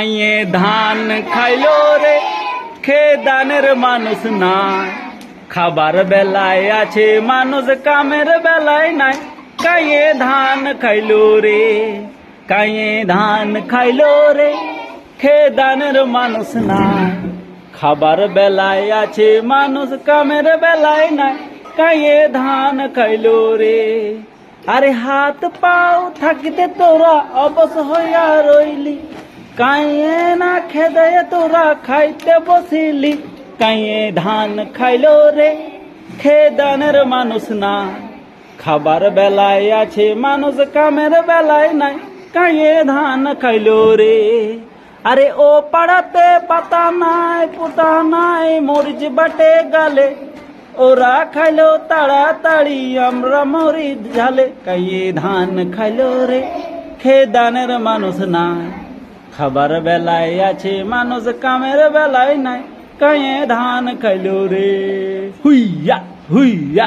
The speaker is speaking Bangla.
খাইয়ে ধান খাইলো রে খে দানের মানুষ নাই। খাবার বেলায় আছে মানুষ, কামের বেলায় নাই। কাইয়ে ধান খাইলো রে, কাইয়ে ধান খাইলো রে খে দানের মানুষ নাই। খাবার বেলায় আছে মানুষ, কামের বেলায় নাই। কাইয়ে ধান খাইলো রে, আরে হাত পাও থাকিতে তোরা অবশ হইয়া রইলি। কাইয়ে না খেদে তোরা খাইতে বসিলি, কাইয়ে ধান খাইলো রে। খেদানের মানুষ না, খাবার বেলায় আছে মানুষ, কামের বেলায় নাই, কাইয়ে ধান খাইলো রে। আরে ও পাড়াতে পাতা নাই, পুতা নাই, মরিচ বাটে গালে। ওরা খাইলো তাড়াতাড়ি, আমরা মরি ঝালে। কাইয়ে ধান খাইলো রে খে দানের মানুষ নাই খাবার বেলায় আছে মানুষ কামের বেলায় নাই কায়ে ধান খাইল রে হুইয়া হুইয়া